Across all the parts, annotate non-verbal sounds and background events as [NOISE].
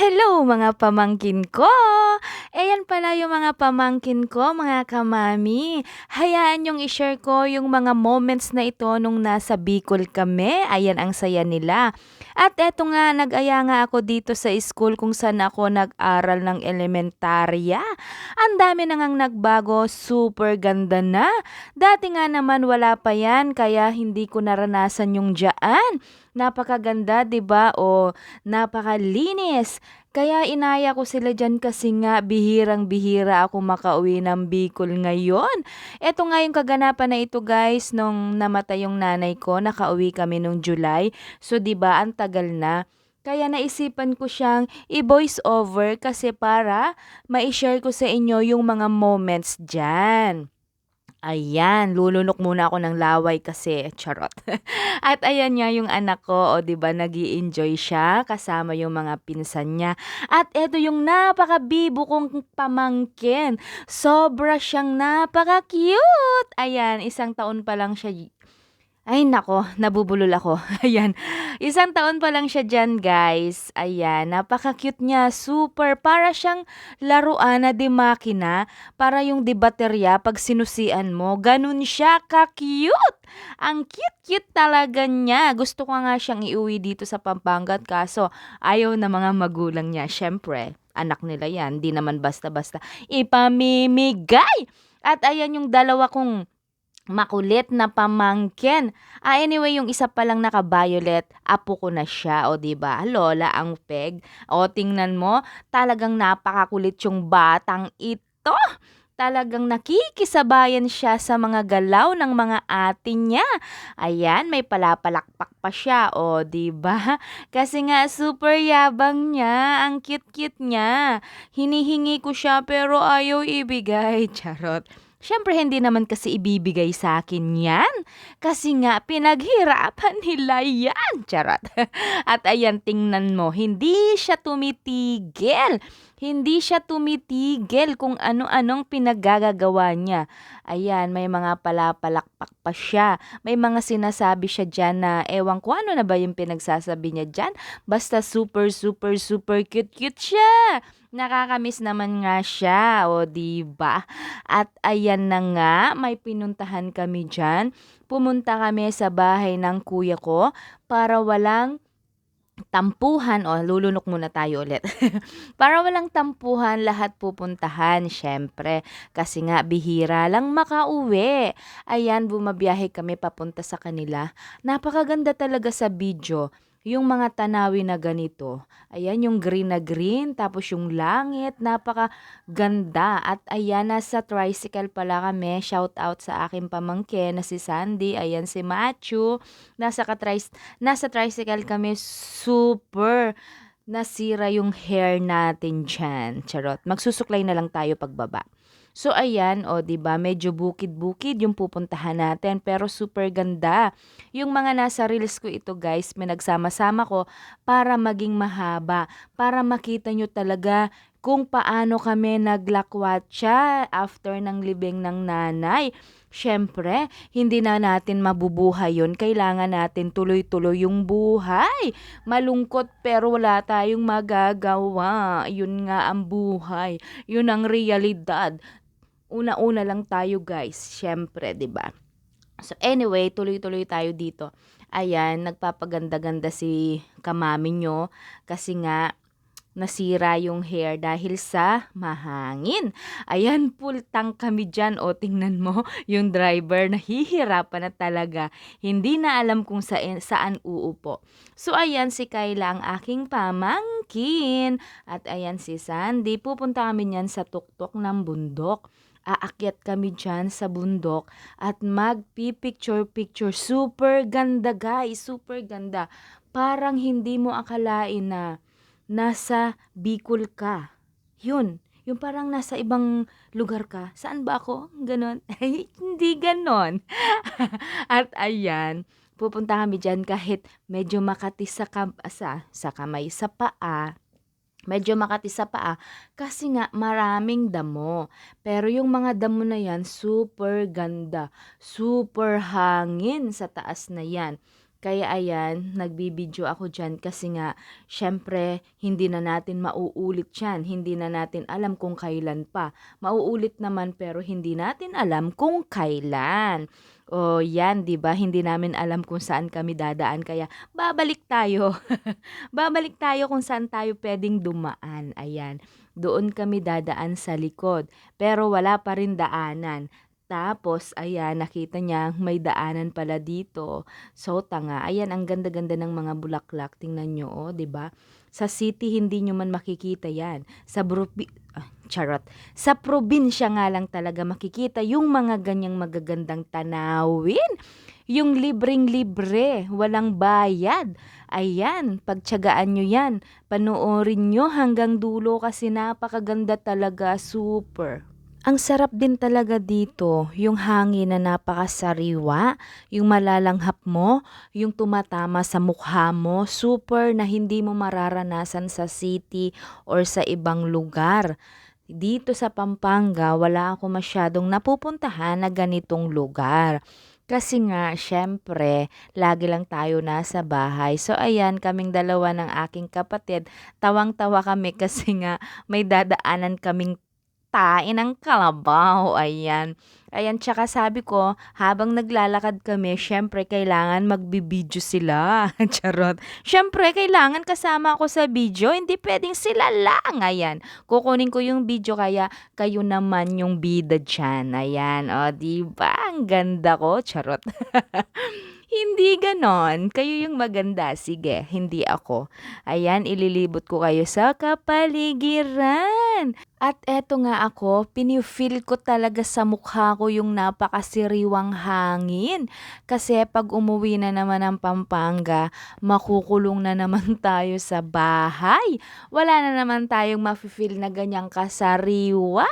Hello mga pamangkin ko! Ayan pala yung mga pamangkin ko, mga kamami. Hayaan yung i-share ko yung mga moments na ito nung nasa Bicol kami. Ayan ang saya nila. At eto nga, nag-aya nga ako dito sa school kung saan ako nag-aral ng elementarya. Ang dami na ngang nagbago, super ganda na. Dati nga naman wala pa yan, kaya hindi ko naranasan yung dyan. Napakaganda, 'di ba? O napakalinis. Kaya inaya ko sila diyan kasi nga bihirang-bihira ako makauwi ng Bicol ngayon. Eto nga yung kaganapan na ito guys nung namatay yung nanay ko, nakauwi kami nung July. So ba, ang tagal na. Kaya naisipan ko siyang i-voice over kasi para ma-share ko sa inyo yung mga moments diyan. Ayan, lulunok muna ako ng laway kasi, charot. [LAUGHS] At ayan nga yung anak ko, o 'di ba, nag-i-enjoy siya kasama yung mga pinsan niya. At eto yung napakabibo kong pamangkin. Sobra siyang napaka-cute. Ayan, isang taon pa lang siya ay nako, nabubulol ako. [LAUGHS] Ayan, isang taon pa lang siya diyan, guys. Ayan, napaka-cute niya, super. Para siyang laruan na de makina, para yung de baterya 'pag sinusian mo, gano'n siya ka-cute. Ang cute-cute talaga niya. Gusto ko nga siyang iuwi dito sa Pampanga kaso ayaw ng mga magulang niya. Siyempre, anak nila 'yan, 'di naman basta-basta ipamimigay. At ayan yung dalawa kong Makulit na pamangkin. Ah, anyway, yung isa pa lang naka-violet, apo ko na siya, o ba? Lola ang peg. O tingnan mo, talagang napakakulit yung batang ito. Talagang nakikisabayan siya sa mga galaw ng mga ate niya. Ayan, may palapalakpak pa siya, o ba? [LAUGHS] Kasi nga super yabang niya, ang cute-cute niya. Hinihingi ko siya pero ayaw ibigay. [LAUGHS] Charot. Siyempre hindi naman kasi ibibigay sa akin 'yan, kasi nga pinaghirapan [LAUGHS] nila 'yan, charot. [LAUGHS] At ayan tingnan mo, hindi siya tumitigil, hindi siya tumitigil kung ano-anong pinaggagagawa niya. Ayan, may mga palapalakpak pa siya, may mga sinasabi siya diyan na ewan ko ano na ba yung pinagsasabi niya diyan, basta super, super, super cute-cute siya. Nakakamiss naman nga siya, o 'di ba? At ayan na nga, may pinuntahan kami diyan. Pumunta kami sa bahay ng kuya ko para walang tampuhan o lulunok muna tayo ulit. [LAUGHS] para walang tampuhan, lahat pupuntahan, syempre. Kasi nga, bihira lang makauwi. Ayan, bumabiyahe kami papunta sa kanila. Napakaganda talaga sa video. Yung mga tanawin na ganito, ayan yung green na green, tapos yung langit, napakaganda. At ayan, nasa tricycle pala kami. Shout out sa aking pamangkin na si Sandy. Ayan si Matthew. Nasa, katris, nasa tricycle kami. Super nasira yung hair natin dyan. Charot. Magsusuklay na lang tayo pagbaba. So ayan, o 'di ba, medyo bukid-bukid yung pupuntahan natin pero super ganda. Yung mga nasa reels ko ito guys, pinagsama-sama ko para maging mahaba, para makita nyo talaga kung paano kami naglakwatsa after ng libing ng nanay. Siyempre, hindi na natin mabubuhay yon. Kailangan natin tuloy-tuloy yung buhay. Malungkot pero wala tayong magagawa. Yun nga ang buhay. Yun ang realidad una-una lang tayo guys, syempre, 'di ba? So anyway, tuloy-tuloy tayo dito. Ayan, nagpapaganda-ganda si kamami nyo kasi nga nasira yung hair dahil sa mahangin. Ayan, full tank kami dyan. O, tingnan mo, [LAUGHS] yung driver nahihirapan na talaga. Hindi na alam kung saan, saan uupo. So, ayan si Kayla ang aking pamangkin. At ayan si Sandy. Pupunta kami niyan sa tuktok ng bundok aakyat kami dyan sa bundok at magpi-picture-picture. Super ganda guys, super ganda. Parang hindi mo akalain na nasa Bicol ka. Yun, yung parang nasa ibang lugar ka. Saan ba ako? Ganon. [LAUGHS] Hindi ganon. [LAUGHS] at ayan, pupunta kami dyan kahit medyo makati sa, kam- sa, sa kamay sa paa Medyo makati sa paa kasi nga maraming damo. Pero yung mga damo na yan, super ganda. Super hangin sa taas na yan. Kaya ayan, nagbibideo ako diyan kasi nga siyempre hindi na natin mauulit 'yan, hindi na natin alam kung kailan pa. Mauulit naman pero hindi natin alam kung kailan. O 'yan 'di ba, hindi namin alam kung saan kami dadaan kaya babalik tayo. [LAUGHS] Babalik tayo kung saan tayo puwedeng dumaan, ayan. Doon kami dadaan sa likod, pero wala pa rin daanan. Tapos ayan, nakita niya may daanan pala dito. So tanga, ayan ang ganda-ganda ng mga bulaklak, tingnan niyo, oh, 'di ba? Sa city hindi niyo man makikita 'yan. Sa brubi ah, charot. Sa probinsya nga lang talaga makikita yung mga ganyang magagandang tanawin. Yung libreng-libre, walang bayad. Ayan, pagtiyagaan niyo 'yan. Panoorin niyo hanggang dulo kasi napakaganda talaga, super. Ang sarap din talaga dito, yung hangin na napakasariwa, yung malalanghap mo, yung tumatama sa mukha mo, super na hindi mo mararanasan sa city or sa ibang lugar. Dito sa Pampanga, wala ako masyadong napupuntahan na ganitong lugar. Kasi nga, syempre, lagi lang tayo nasa bahay. So, ayan, kaming dalawa ng aking kapatid, tawang-tawa kami [LAUGHS] kasi nga may dadaanan kaming tae ng kalabaw, ayan. Ayan, tsaka sabi ko, habang naglalakad kami, syempre kailangan magbibideo sila. [LAUGHS] Charot. Syempre, kailangan kasama ako sa video, hindi pwedeng sila lang. Ayan, kukunin ko yung video kaya kayo naman yung bida dyan. Ayan, o, diba? Ang ganda ko. Charot. [LAUGHS] Hindi ganon. Kayo yung maganda. Sige, hindi ako. Ayan, ililibot ko kayo sa kapaligiran. At eto nga ako, pinifeel ko talaga sa mukha ko yung napakasiriwang hangin. Kasi pag umuwi na naman ng Pampanga, makukulong na naman [LAUGHS] tayo sa bahay. Wala na naman tayong mafe-feel na ganyang kasariwa.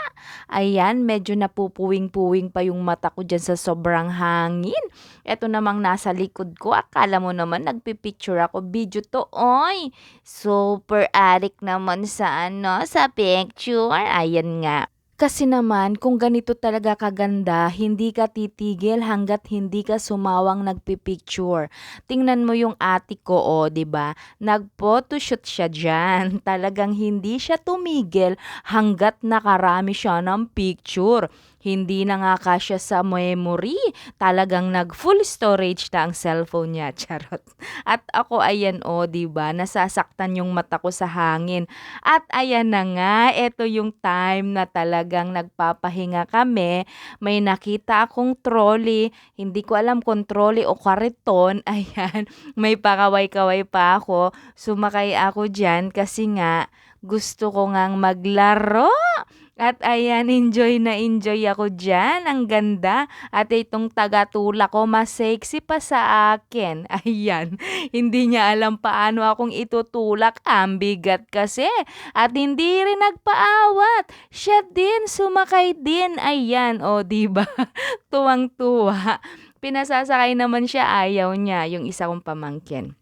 Ayan, medyo napupuwing-puwing pa yung mata ko dyan sa sobrang hangin. Eto namang nasa likod ko, akala mo naman nagpipicture ako. Video to, oy! Super addict naman sa ano, sa picture. Ayan nga. Kasi naman, kung ganito talaga kaganda, hindi ka titigil hanggat hindi ka sumawang nagpipicture. Tingnan mo yung ate ko, o, oh, ba diba? Nag-photoshoot siya dyan. [LAUGHS] Talagang hindi siya tumigil hanggat nakarami siya ng picture. Hindi na nga kasya sa memory. Talagang nag full storage na ang cellphone niya. [LAUGHS] Charot. At ako ayan o, oh, 'di ba? Nasasaktan yung mata ko sa hangin. At ayan na nga, ito yung time na talagang nagpapahinga kami. May nakita akong trolley. Hindi ko alam kung trolley o kariton. [LAUGHS] Ayan, may pakaway-kaway pa ako. Sumakay ako diyan kasi nga gusto ko ngang maglaro. At ayan, enjoy na enjoy ako dyan. Ang ganda. At itong tagatula ko, mas sexy pa sa akin. [LAUGHS] Ayan, hindi niya alam paano akong itutulak. Ang bigat kasi. At hindi rin nagpaawat. Siya din, sumakay din. Ayan, o, oh, [LAUGHS] diba? Tuwang-tuwa. Pinasasakay naman siya, ayaw niya, yung isa kong pamangkin.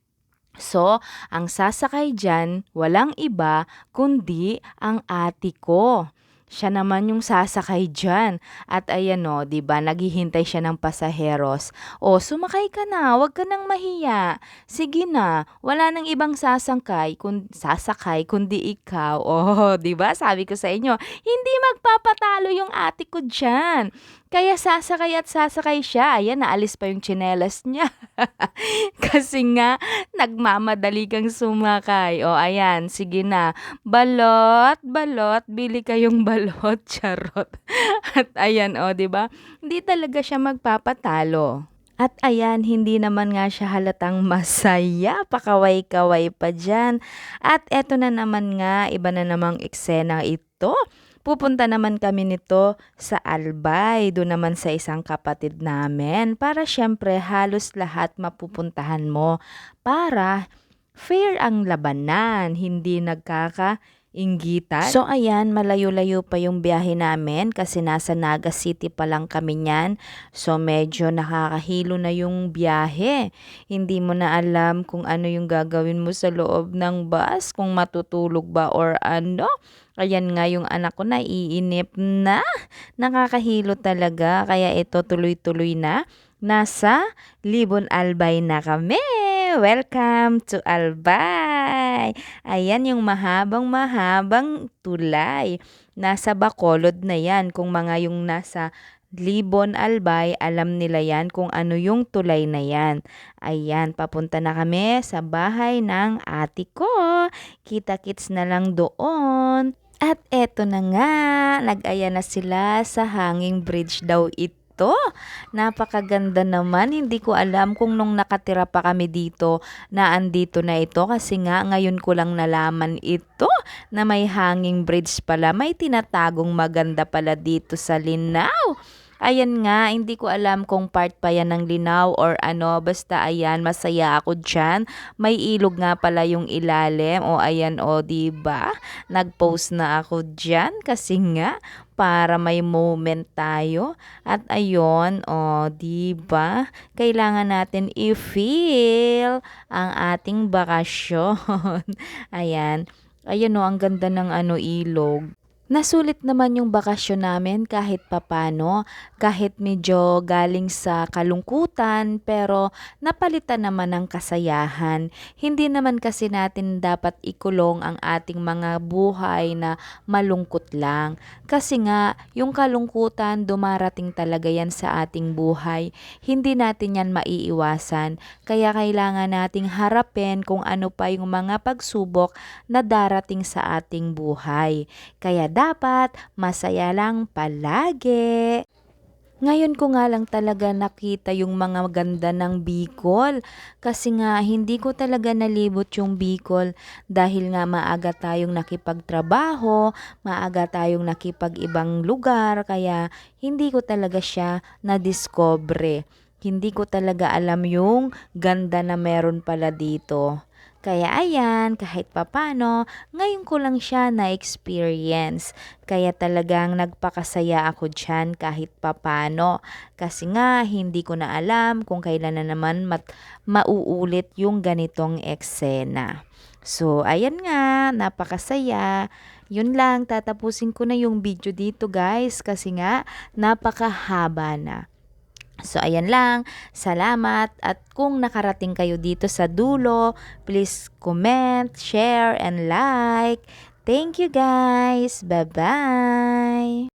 So, ang sasakay dyan, walang iba kundi ang ati ko. Siya naman yung sasakay diyan. At ayan o, 'di ba, naghihintay siya ng pasaheros. O, sumakay ka na, 'wag ka nang mahiya. Sige na, wala nang ibang sasangkay, kun sasakay kundi ikaw. [LAUGHS] Oh, 'di ba? Sabi ko sa inyo, hindi magpapatalo yung ate ko diyan. Kaya sasakay at sasakay siya. Ayan, naalis pa yung tsinelas niya. [LAUGHS] Kasi nga, nagmamadali kang sumakay. O, ayan, sige na. Balot, balot, bili kayong [LAUGHS] balot, charot. At ayan, o, ba? Hindi talaga siya magpapatalo. At ayan, hindi naman nga siya halatang masaya, pakaway-kaway pa dyan. At eto na naman nga, iba na namang eksena ito. Pupunta naman kami nito sa Albay, doon naman sa isang kapatid namin para syempre halos lahat mapupuntahan mo para fair ang labanan, hindi nagkaka inggitan. So ayan, malayo-layo pa yung biyahe namin kasi nasa Naga City pa lang kami niyan. So medyo nakakahilo na yung biyahe. Hindi mo na alam kung ano yung gagawin mo sa loob ng bus, kung matutulog ba or ano. Ayan nga yung anak ko naiinip na. Nakakahilo talaga. Kaya ito tuloy-tuloy na. nasa Libon Albay na kami. Welcome to Albay! Ayan yung mahabang-mahabang tulay. Nasa Bacolod na yan. Kung mga yung nasa Libon Albay, alam nila yan kung ano yung tulay na yan. Ayan, papunta na kami sa bahay ng ate ko. Kita-kits na lang doon. At eto na nga, nag-aya na sila sa hanging bridge daw ito. Napakaganda naman. Hindi ko alam kung nung nakatira pa kami dito na andito na ito kasi nga ngayon ko lang nalaman ito na may hanging bridge pala. May tinatagong maganda pala dito sa Linao. Ayan nga, hindi ko alam kung part pa yan ng linaw or ano. Basta ayan, masaya ako dyan. May ilog nga pala yung ilalim. O ayan, o ba diba? Nag-post na ako dyan kasi nga para may moment tayo. At ayun, o ba diba? Kailangan natin i-feel ang ating bakasyon. [LAUGHS] ayan. Ayan o, ang ganda ng ano ilog. Nasulit naman yung bakasyon namin kahit papano, kahit medyo galing sa kalungkutan pero napalitan naman ng kasayahan. Hindi naman kasi natin dapat ikulong ang ating mga buhay na malungkot lang. Kasi nga, yung kalungkutan dumarating talaga yan sa ating buhay. Hindi natin yan maiiwasan. Kaya kailangan nating harapin kung ano pa yung mga pagsubok na darating sa ating buhay. Kaya dapat masaya lang palagi. Ngayon ko nga lang talaga nakita yung mga ganda ng Bicol kasi nga hindi ko talaga nalibot yung Bicol dahil nga maaga tayong nakipagtrabaho, maaga tayong nakipag-ibang lugar kaya hindi ko talaga siya na-discover. Hindi ko talaga alam yung ganda na meron pala dito. Kaya ayan, kahit papano, ngayon ko lang siya na-experience. Kaya talagang nagpakasaya ako dyan kahit papano. Kasi nga, hindi ko na alam kung kailan na naman mat- mauulit yung ganitong eksena. So, ayan nga, napakasaya. Yun lang, tatapusin ko na yung video dito guys kasi nga napakahaba na. So, ayan lang. Salamat. At kung nakarating kayo dito sa dulo, please comment, share, and like. Thank you guys. Bye-bye.